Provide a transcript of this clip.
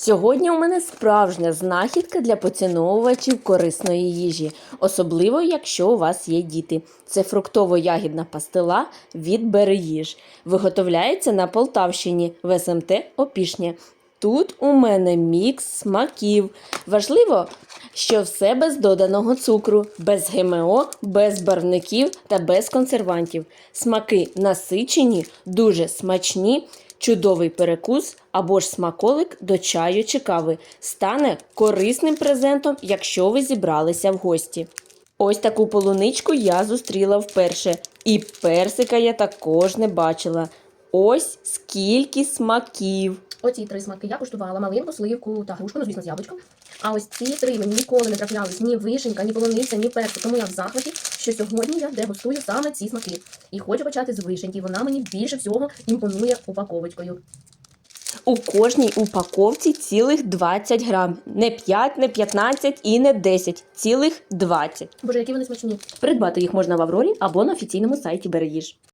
Сьогодні у мене справжня знахідка для поціновувачів корисної їжі, особливо якщо у вас є діти. Це фруктово-ягідна пастила від Береїж. Виготовляється на Полтавщині в СМТ Опішня. Тут у мене мікс смаків. Важливо, що все без доданого цукру, без ГМО, без барвників та без консервантів. Смаки насичені, дуже смачні, чудовий перекус або ж смаколик до чаю чи кави. Стане корисним презентом, якщо ви зібралися в гості. Ось таку полуничку я зустріла вперше, і персика я також не бачила. Ось скільки смаків. Оці три смаки я куштувала малинку, сливку та грушку, ну звісно, з яблучком. А ось ці три мені ніколи не траплялись ні вишенька, ні полуниця, ні персик. Тому я в захваті, що сьогодні я дегустую саме ці смаки. І хочу почати з вишеньки. Вона мені більше всього імпонує упаковочкою. У кожній упаковці цілих 20 грам. Не 5, не 15 і не 10, цілих 20. Боже, які вони смачні. Придбати їх можна в Аврорі або на офіційному сайті Береїж.